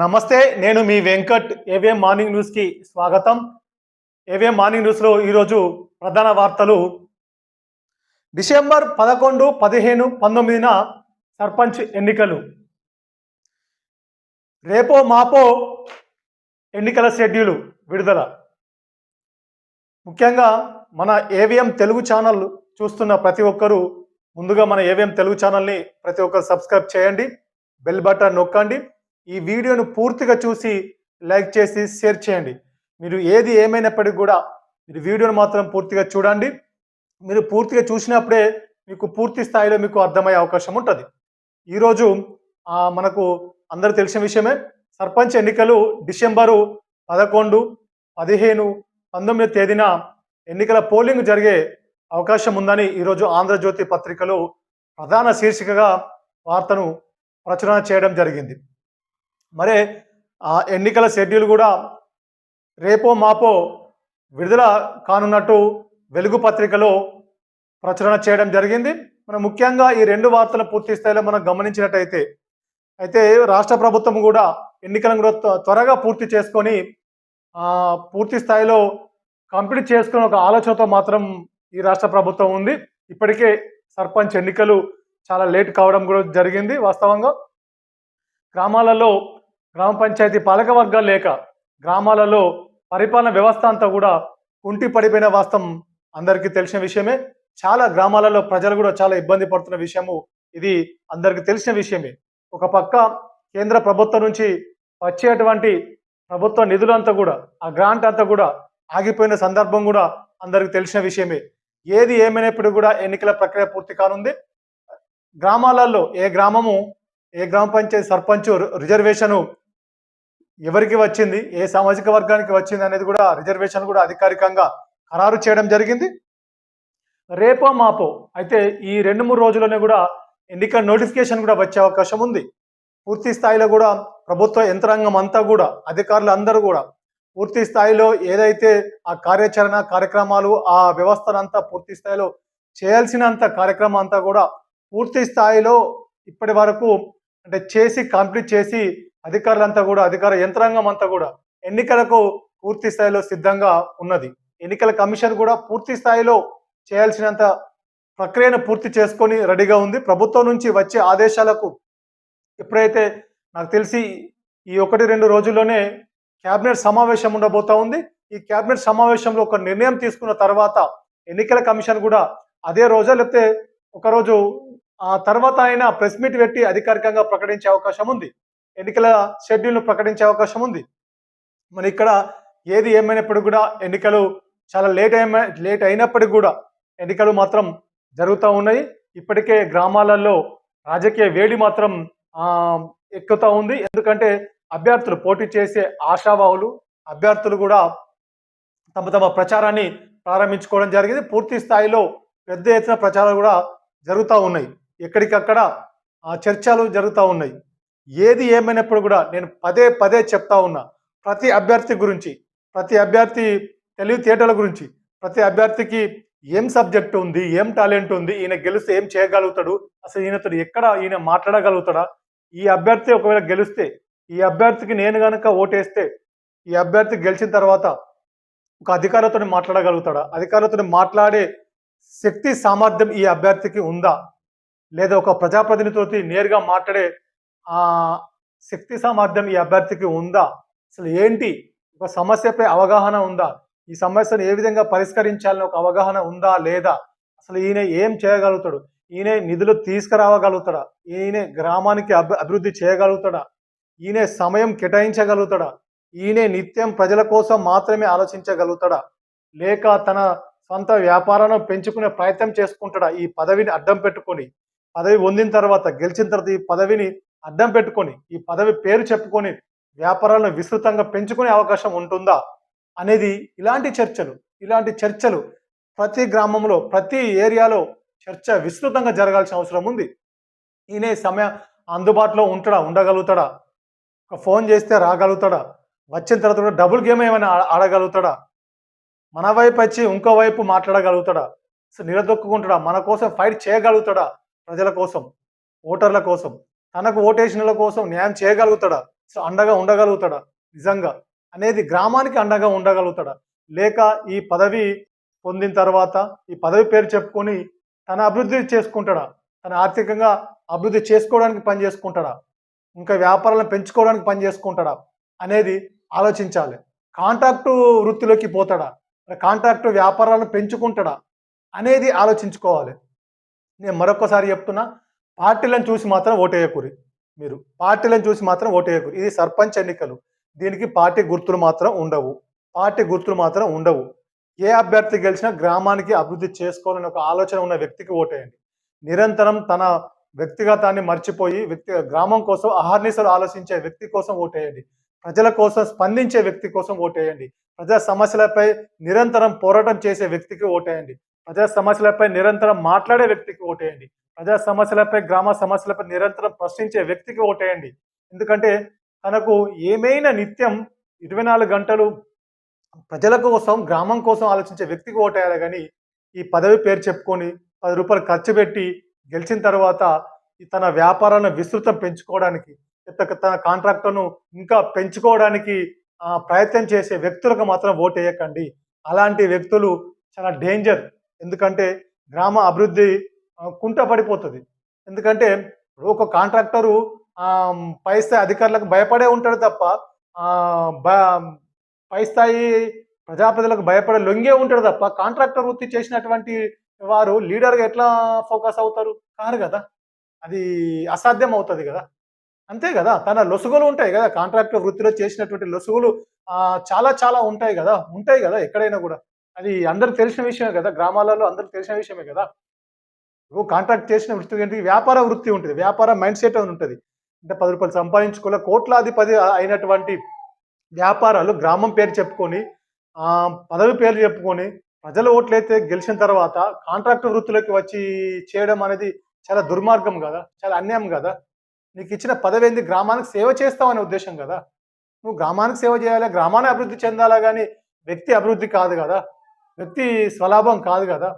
నమస్తే నేను మీ Venkat. AVM morning న్యూస్కి స్వాగతం? ఏవిఎం మార్నింగ్ న్యూస్లో ఈరోజు ప్రధాన వార్తలు? డిసెంబర్ పదకొండు పదిహేను పంతొమ్మిదిన సర్పంచ్ ఎన్నికలు. రేపో మాపో ఎన్నికల షెడ్యూలు విడుదల. ముఖ్యంగా మన ఏవిఎం తెలుగు ఛానల్ చూస్తున్న ప్రతి ఒక్కరూ ముందుగా మన ఏవిఎం తెలుగు ఛానల్ని ప్రతి ఒక్కరు సబ్స్క్రైబ్ చేయండి. బెల్ బటన్ నొక్కండి. ఈ వీడియోను పూర్తిగా చూసి లైక్ చేసి షేర్ చేయండి. మీరు ఏది ఏమైనప్పటికీ కూడా మీరు వీడియోను మాత్రం పూర్తిగా చూడండి. మీరు పూర్తిగా చూసినప్పుడే మీకు పూర్తి స్థాయిలో మీకు అర్థమయ్యే అవకాశం ఉంటుంది. ఈరోజు మనకు అందరూ తెలిసిన విషయమే. సర్పంచ్ ఎన్నికలు డిసెంబరు పదకొండు పదిహేను పంతొమ్మిది తేదీన ఎన్నికల పోలింగ్ జరిగే అవకాశం ఉందని ఈరోజు ఆంధ్రజ్యోతి పత్రికలో ప్రధాన శీర్షికగా వార్తను ప్రచురణ చేయడం జరిగింది. మరే ఆ ఎన్నికల షెడ్యూల్ కూడా రేపో మాపో విడుదల కానున్నట్టు వెలుగు పత్రికలో ప్రచురణ చేయడం జరిగింది. మనం ముఖ్యంగా ఈ రెండు వార్తలు పూర్తి స్థాయిలో మనం గమనించినట్టయితే అయితే రాష్ట్ర ప్రభుత్వం కూడా ఎన్నికలను కూడా త్వ- త్వరగా పూర్తి చేసుకొని పూర్తి స్థాయిలో కంప్లీట్ చేసుకునే ఒక ఆలోచనతో మాత్రం ఈ రాష్ట్ర ప్రభుత్వం ఉంది. ఇప్పటికే సర్పంచ్ ఎన్నికలు చాలా లేట్ కావడం కూడా జరిగింది వాస్తవంగా. గ్రామాలలో గ్రామ పంచాయతీ పాలక వర్గాలు లేక గ్రామాలలో పరిపాలన వ్యవస్థ అంతా కూడా కుంటి పడిపోయిన వాస్తవం అందరికీ తెలిసిన విషయమే. చాలా గ్రామాలలో ప్రజలు కూడా చాలా ఇబ్బంది పడుతున్న విషయము ఇది అందరికీ తెలిసిన విషయమే. ఒక పక్క కేంద్ర ప్రభుత్వం నుంచి వచ్చేటువంటి ప్రభుత్వ నిధులంతా కూడా ఆ గ్రాంట్ అంతా కూడా ఆగిపోయిన సందర్భం కూడా అందరికీ తెలిసిన విషయమే. ఏది ఏమైనప్పుడు కూడా ఎన్నికల ప్రక్రియ పూర్తి కానుంది. గ్రామాలలో ఏ గ్రామము ఏ గ్రామ పంచాయతీ సర్పంచ్ రిజర్వేషను ఎవరికి వచ్చింది? ఏ సామాజిక వర్గానికి వచ్చింది అనేది కూడా రిజర్వేషన్ కూడా అధికారికంగా ఖరారు చేయడం జరిగింది. రేపో మాపో అయితే ఈ రెండు మూడు రోజుల్లోనే కూడా ఎన్నికల నోటిఫికేషన్ కూడా వచ్చే అవకాశం ఉంది. పూర్తి స్థాయిలో కూడా ప్రభుత్వ యంత్రాంగం అంతా కూడా అధికారులు అందరూ కూడా పూర్తి స్థాయిలో ఏదైతే ఆ కార్యాచరణ కార్యక్రమాలు ఆ వ్యవస్థనంతా పూర్తి స్థాయిలో చేయాల్సినంత కార్యక్రమం అంతా కూడా పూర్తి స్థాయిలో ఇప్పటి వరకు అంటే చేసి కంప్లీట్ చేసి అధికారులంతా కూడా అధికార యంత్రాంగం అంతా కూడా ఎన్నికలకు పూర్తి స్థాయిలో సిద్ధంగా ఉన్నది. ఎన్నికల కమిషన్ కూడా పూర్తి స్థాయిలో చేయాల్సినంత ప్రక్రియను పూర్తి చేసుకొని రెడీగా ఉంది. ప్రభుత్వం నుంచి వచ్చే ఆదేశాలకు ఎప్పుడైతే నాకు తెలిసి ఈ ఒకటి రెండు రోజుల్లోనే కేబినెట్ సమావేశం ఉండబోతా ఉంది. ఈ కేబినెట్ సమావేశంలో ఒక నిర్ణయం తీసుకున్న తర్వాత ఎన్నికల కమిషన్ కూడా అదే రోజా లేకపోతే ఒకరోజు ఆ తర్వాత ఆయన ప్రెస్ మీట్ పెట్టి అధికారికంగా ప్రకటించే అవకాశం ఉంది. ఎన్నికల షెడ్యూల్ను ప్రకటించే అవకాశం ఉంది. మరి ఇక్కడ ఏది ఏమైనప్పటికీ కూడా ఎన్నికలు చాలా లేట్ అయిన లేట్ అయినప్పటికీ కూడా ఎన్నికలు మాత్రం జరుగుతూ ఉన్నాయి. ఇప్పటికే గ్రామాలలో రాజకీయ వేడి మాత్రం ఎక్కుతూ ఉంది. ఎందుకంటే అభ్యర్థులు పోటీ చేసే ఆశావాహులు అభ్యర్థులు కూడా తమ తమ ప్రచారాన్ని ప్రారంభించుకోవడం జరిగింది. పూర్తి స్థాయిలో పెద్ద ఎత్తున ప్రచారాలు కూడా జరుగుతూ ఉన్నాయి. ఎక్కడికక్కడ చర్చలు జరుగుతూ ఉన్నాయి. ఏది ఏమైనప్పుడు కూడా నేను పదే పదే చెప్తా ఉన్నా. ప్రతి అభ్యర్థి గురించి ప్రతి అభ్యర్థి తెలివితేటల గురించి ప్రతి అభ్యర్థికి ఏం సబ్జెక్ట్ ఉంది ఏం టాలెంట్ ఉంది ఈయన గెలిస్తే ఏం చేయగలుగుతాడు అసలు ఈయనతో ఎక్కడ ఈయన మాట్లాడగలుగుతాడా? ఈ అభ్యర్థి ఒకవేళ గెలిస్తే ఈ అభ్యర్థికి నేను కనుక ఓటేస్తే ఈ అభ్యర్థి గెలిచిన తర్వాత ఒక అధికారులతో మాట్లాడగలుగుతాడా? అధికారులతో మాట్లాడే శక్తి సామర్థ్యం ఈ అభ్యర్థికి ఉందా? లేదా ఒక ప్రజాప్రతినిధితో నేరుగా మాట్లాడే ఆ శక్తి సామర్థ్యం ఈ అభ్యర్థికి ఉందా? అసలు ఏంటి? ఒక సమస్యపై అవగాహన ఉందా? ఈ సమస్యను ఏ విధంగా పరిష్కరించాలని ఒక అవగాహన ఉందా లేదా? అసలు ఈయన ఏం చేయగలుగుతాడు? ఈయన నిధులు తీసుకురావగలుగుతాడా? ఈయన గ్రామానికి అభి అభివృద్ధి చేయగలుగుతాడా? ఈయన సమయం కేటాయించగలుగుతాడా? ఈయన నిత్యం ప్రజల కోసం మాత్రమే ఆలోచించగలుగుతాడా? లేక తన సొంత వ్యాపారాలను పెంచుకునే ప్రయత్నం చేసుకుంటాడా? ఈ పదవిని అడ్డం పెట్టుకొని పదవి పొందిన తర్వాత గెలిచిన తర్వాత ఈ పదవిని అద్దం పెట్టుకొని ఈ పదవి పేరు చెప్పుకొని వ్యాపారాలను విస్తృతంగా పెంచుకునే అవకాశం ఉంటుందా అనేది ఇలాంటి చర్చలు ఇలాంటి చర్చలు ప్రతి గ్రామంలో ప్రతి ఏరియాలో చర్చ విస్తృతంగా జరగాల్సిన అవసరం ఉంది. ఈయనే సమయం అందుబాటులో ఉంటాడా ఉండగలుగుతాడా? ఒక ఫోన్ చేస్తే రాగలుగుతాడా? వచ్చిన తర్వాత కూడా డబుల్ గేమ్ ఏమైనా ఆడగలుగుతాడా? మన వైపు వచ్చి ఇంకో వైపు మాట్లాడగలుగుతాడా? నిలదొక్కుంటాడా మన కోసం ఫైట్ చేయగలుగుతాడా? ప్రజల కోసం ఓటర్ల కోసం. తనకు ఓటేషన్ల కోసం న్యాయం చేయగలుగుతాడా? సో అండగా ఉండగలుగుతాడా? నిజంగా. అనేది గ్రామానికి అండగా ఉండగలుగుతాడా? లేక ఈ పదవి పొందిన తర్వాత ఈ పదవి పేరు చెప్పుకొని తన అభివృద్ధి చేసుకుంటాడా? తన ఆర్థికంగా అభివృద్ధి చేసుకోవడానికి పని చేసుకుంటాడా? ఇంకా వ్యాపారాలను పెంచుకోవడానికి పని చేసుకుంటాడా? అనేది ఆలోచించాలి. కాంట్రాక్టు వృత్తిలోకి పోతాడా? కాంట్రాక్టు వ్యాపారాలను పెంచుకుంటాడా? అనేది ఆలోచించుకోవాలి. నేను మరొకసారి చెప్తున్నా పార్టీలను చూసి మాత్రం ఓటేయకూరి. మీరు పార్టీలను చూసి మాత్రం ఓటేయకూరి. ఇది సర్పంచ్ ఎన్నికలు. దీనికి పార్టీ గుర్తులు మాత్రం ఉండవు. పార్టీ గుర్తులు మాత్రం ఉండవు. ఏ అభ్యర్థి గెలిచినా గ్రామానికి అభివృద్ధి చేసుకోవాలని ఒక ఆలోచన ఉన్న వ్యక్తికి ఓటేయండి. నిరంతరం తన వ్యక్తిగతాన్ని మర్చిపోయి వ్యక్తి గ్రామం కోసం అహర్నిశలు ఆలోచించే వ్యక్తి కోసం ఓటేయండి. ప్రజల కోసం స్పందించే వ్యక్తి కోసం ఓటేయండి. ప్రజా సమస్యలపై నిరంతరం పోరాటం చేసే వ్యక్తికి ఓటేయండి. ప్రజా సమస్యలపై నిరంతరం మాట్లాడే వ్యక్తికి ఓటేయండి. ప్రజా సమస్యలపై గ్రామ సమస్యలపై నిరంతరం ప్రశ్నించే వ్యక్తికి ఓటేయండి. ఎందుకంటే తనకు ఏమైనా నిత్యం ఇరవై నాలుగు గంటలు ప్రజల కోసం గ్రామం కోసం ఆలోచించే వ్యక్తికి ఓటేయాలి కానీ ఈ పదవి పేరు చెప్పుకొని పది రూపాయలు ఖర్చు పెట్టి గెలిచిన తర్వాత ఈ తన వ్యాపారాన్ని విస్తృతం పెంచుకోవడానికి తన కాంట్రాక్టర్ను ఇంకా పెంచుకోవడానికి ప్రయత్నం చేసే వ్యక్తులకు మాత్రం ఓటేయకండి. అలాంటి వ్యక్తులు చాలా డేంజర్. ఎందుకంటే గ్రామ అభివృద్ధి కుంటపడిపోతుంది కుంట పడిపోతుంది. ఎందుకంటే ఒక కాంట్రాక్టరు పై స్థాయి అధికారులకు భయపడే ఉంటాడు తప్ప బ- పై స్థాయి ప్రజాప్రతిలకు భయపడే లొంగే ఉంటాడు తప్ప కాంట్రాక్టర్ వృత్తి చేసినటువంటి వారు లీడర్గా ఎట్లా ఫోకస్ అవుతారు? కారు కదా. అది అసాధ్యం అవుతుంది కదా. అంతే కదా. తన లొసుగులు ఉంటాయి కదా. కాంట్రాక్టర్ వృత్తిలో చేసినటువంటి లొసుగులు చాలా చాలా ఉంటాయి కదా. ఉంటాయి కదా ఎక్కడైనా కూడా. అది అందరికి తెలిసిన విషయమే కదా గ్రామాలలో అందరికి తెలిసిన విషయమే కదా. నువ్వు కాంట్రాక్ట్ చేసిన వృత్తి ఏంటి? వ్యాపార వృత్తి ఉంటుంది వ్యాపార మైండ్ సెట్ అని ఉంటుంది. అంటే పది రూపాయలు సంపాదించుకోలే కోట్లాధిపతి అయినటువంటి వ్యాపారాలు గ్రామం పేరు చెప్పుకొని పదవి పేరు చెప్పుకొని ప్రజల ఓట్లయితే గెలిచిన తర్వాత కాంట్రాక్ట్ వృత్తిలోకి వచ్చి చేయడం అనేది చాలా దుర్మార్గం కదా చాలా అన్యాయం కదా. నీకు ఇచ్చిన పదవి ఏంది? గ్రామానికి సేవ చేస్తావనే ఉద్దేశం కదా. నువ్వు గ్రామానికి సేవ చేయాలి గ్రామాన్ని అభివృద్ధి చెందాలా కానీ వ్యక్తి అభివృద్ధి కాదు కదా. వ్యక్తి స్వలాభం కాదు కదా.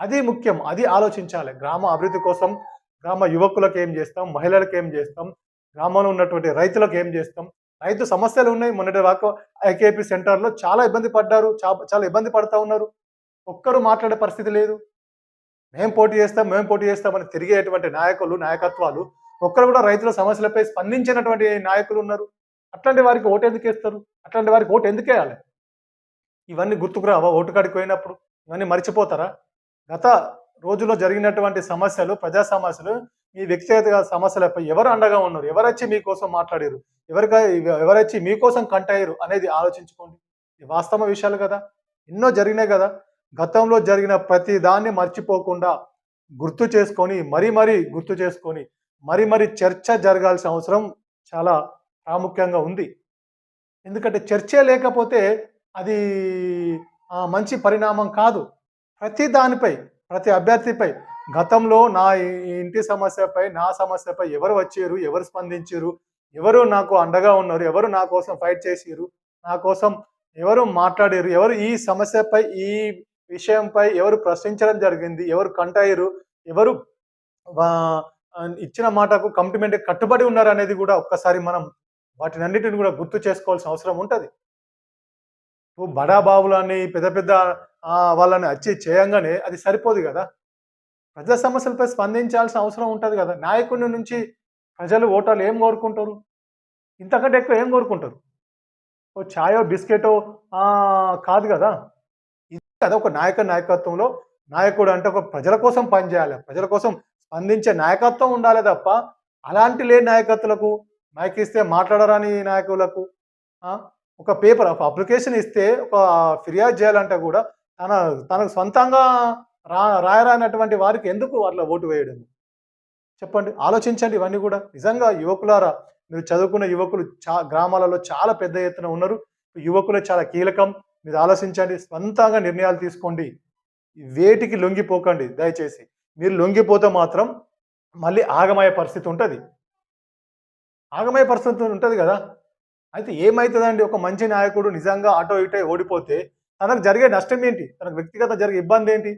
అది ముఖ్యం అది ఆలోచించాలి. గ్రామ అభివృద్ధి కోసం గ్రామ యువకులకు ఏం చేస్తాం? మహిళలకు ఏం చేస్తాం? గ్రామంలో ఉన్నటువంటి రైతులకు ఏం చేస్తాం? రైతు సమస్యలు ఉన్నాయి. మొన్నటి దాకా ఐకేపీ సెంటర్లో చాలా ఇబ్బంది పడ్డారు. చాలా ఇబ్బంది పడతా ఉన్నారు. ఒక్కరు మాట్లాడే పరిస్థితి లేదు. మేము పోటీ చేస్తాం మేము పోటీ చేస్తామని తిరిగేటువంటి నాయకులు నాయకత్వాలు ఒక్కరు కూడా రైతుల సమస్యలపై స్పందించినటువంటి నాయకులు ఉన్నారు. అట్లాంటి వారికి ఓటు ఎందుకు వేస్తారు? అట్లాంటి వారికి ఓటు ఎందుకు వేయాలి? ఇవన్నీ గుర్తుకు రావా? ఓటు కాడికి పోయినప్పుడు ఇవన్నీ మర్చిపోతారా? గత రోజుల్లో జరిగినటువంటి సమస్యలు ప్రజా సమస్యలు మీ వ్యక్తిగత సమస్యలపై ఎవరు అండగా ఉన్నారు? ఎవరొచ్చి మీకోసం మాట్లాడారు? ఎవరిక ఎవరొచ్చి వచ్చి మీకోసం కంటయ్యారు అనేది ఆలోచించుకోండి. ఇది వాస్తవ విషయాలు కదా. ఎన్నో జరిగినాయి కదా. గతంలో జరిగిన ప్రతి దాన్ని మర్చిపోకుండా గుర్తు చేసుకొని మరీ మరీ గుర్తు చేసుకొని మరి మరీ చర్చ జరగాల్సిన అవసరం చాలా ప్రాముఖ్యంగా ఉంది. ఎందుకంటే చర్చే లేకపోతే అది మంచి పరిణామం కాదు. ప్రతి దానిపై ప్రతి అభ్యర్థిపై గతంలో నా ఇంటి సమస్యపై నా సమస్యపై ఎవరు వచ్చారు ఎవరు స్పందించారు ఎవరు నాకు అండగా ఉన్నారు ఎవరు నా కోసం ఫైట్ చేసిరు నా కోసం ఎవరు మాట్లాడారు ఎవరు ఈ సమస్యపై ఈ విషయంపై ఎవరు ప్రశ్నించడం జరిగింది ఎవరు కంటాయిరు ఎవరు ఇచ్చిన మాటకు కంప్లిమెంట్ కట్టుబడి ఉన్నారు అనేది కూడా ఒక్కసారి మనం వాటినన్నిటిని కూడా గుర్తు చేసుకోవాల్సిన అవసరం ఉంటుంది. నువ్వు బడా బాబులని పెద్ద పెద్ద వాళ్ళని వచ్చి చేయంగానే అది సరిపోదు కదా. ప్రజా సమస్యలపై స్పందించాల్సిన అవసరం ఉంటుంది కదా. నాయకుడి నుంచి ప్రజలు ఓటర్లు ఏం కోరుకుంటారు? ఇంతకంటే ఎక్కువ ఏం కోరుకుంటారు? ఓ ఛాయో బిస్కెటో కాదు కదా. ఇది కదా ఒక నాయక నాయకత్వంలో నాయకుడు అంటే ఒక ప్రజల కోసం పనిచేయాలి. ప్రజల కోసం స్పందించే నాయకత్వం ఉండాలి తప్ప అలాంటి లేని నాయకత్వాలకు మైకిస్తే మాట్లాడరాని నాయకులకు ఒక పేపర్ ఒక అప్లికేషన్ ఇస్తే ఒక ఫిర్యాదు చేయాలంటే కూడా తన తనకు సొంతంగా రా రాయరానటువంటి వారికి ఎందుకు అట్లా ఓటు వేయడం? చెప్పండి ఆలోచించండి ఇవన్నీ కూడా. నిజంగా యువకులారా మీరు చదువుకున్న యువకులు చా గ్రామాలలో చాలా పెద్ద ఎత్తున ఉన్నారు. యువకులు చాలా కీలకం. మీరు ఆలోచించండి సొంతంగా నిర్ణయాలు తీసుకోండి. వేటికి లొంగిపోకండి దయచేసి. మీరు లొంగిపోతే మాత్రం మళ్ళీ ఆగమయ పరిస్థితి ఉంటుంది. ఆగమయ పరిస్థితి ఉంటుంది కదా? అయితే ఏమవుతుందండి ఒక మంచి నాయకుడు నిజంగా అటో ఇటో ఓడిపోతే తనకు జరిగే నష్టం ఏంటి? తనకు వ్యక్తిగత జరిగే ఇబ్బంది ఏంటి?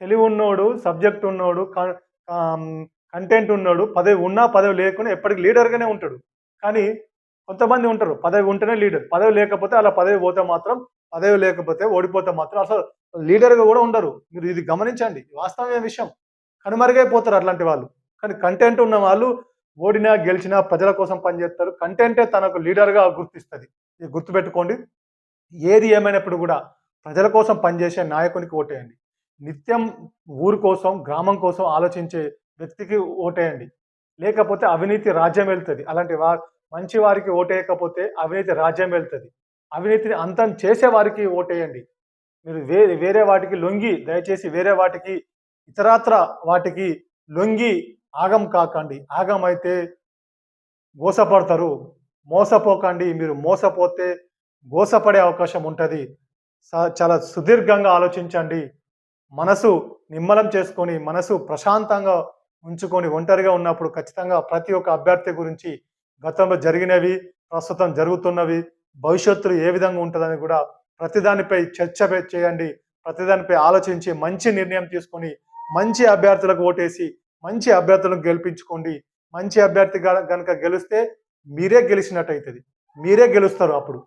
తెలివి ఉన్నోడు సబ్జెక్ట్ ఉన్నోడు కంటెంట్ ఉన్నాడు పదవి ఉన్నా పదవి లేకుండా ఎప్పటికి లీడర్గానే ఉంటాడు. కానీ కొంతమంది ఉంటారు పదవి ఉంటేనే లీడర్. పదవి లేకపోతే అలా పదవి పోతే మాత్రం పదవి లేకపోతే ఓడిపోతే మాత్రం అసలు లీడర్గా కూడా ఉండరు. మీరు ఇది గమనించండి. వాస్తవమైన విషయం. కనుమరుగైపోతారు అట్లాంటి వాళ్ళు. కానీ కంటెంట్ ఉన్న వాళ్ళు ఓడినా గెలిచినా ప్రజల కోసం పనిచేస్తారు. కంటెంటే తనకు లీడర్గా గుర్తిస్తుంది. ఇది గుర్తుపెట్టుకోండి. ఏది ఏమైనప్పుడు కూడా ప్రజల కోసం పనిచేసే నాయకునికి ఓటేయండి. నిత్యం ఊరు కోసం గ్రామం కోసం ఆలోచించే వ్యక్తికి ఓటేయండి. లేకపోతే అవినీతి రాజ్యం వెళ్తుంది. అలాంటి వా మంచి వారికి ఓటేయకపోతే అవినీతి రాజ్యం వెళ్తుంది. అవినీతిని అంతం చేసే వారికి ఓటేయండి. మీరు వేరే వేరే వాటికి లొంగి దయచేసి వేరే వాటికి ఇతరాత్ర వాటికి లొంగి ఆగం కాకండి. ఆగం అయితే గోసపడతారు. మోసపోకండి. మీరు మోసపోతే గోసపడే అవకాశం ఉంటుంది. స- చాలా సుదీర్ఘంగా ఆలోచించండి. మనసు నిమ్మలం చేసుకొని మనసు ప్రశాంతంగా ఉంచుకొని ఒంటరిగా ఉన్నప్పుడు ఖచ్చితంగా ప్రతి ఒక్క అభ్యర్థి గురించి గతంలో జరిగినవి ప్రస్తుతం జరుగుతున్నవి భవిష్యత్తులో ఏ విధంగా ఉంటుందని కూడా ప్రతిదానిపై చర్చ చేయండి. ప్రతిదానిపై ఆలోచించి మంచి నిర్ణయం తీసుకొని మంచి అభ్యర్థులకు ఓటేసి మంచి అభ్యర్థులను గెలిపించుకోండి. మంచి అభ్యర్థి కనుక గెలిస్తే మీరే గెలిచినట్టు అవుతుంది మీరే గెలుస్తారు అప్పుడు.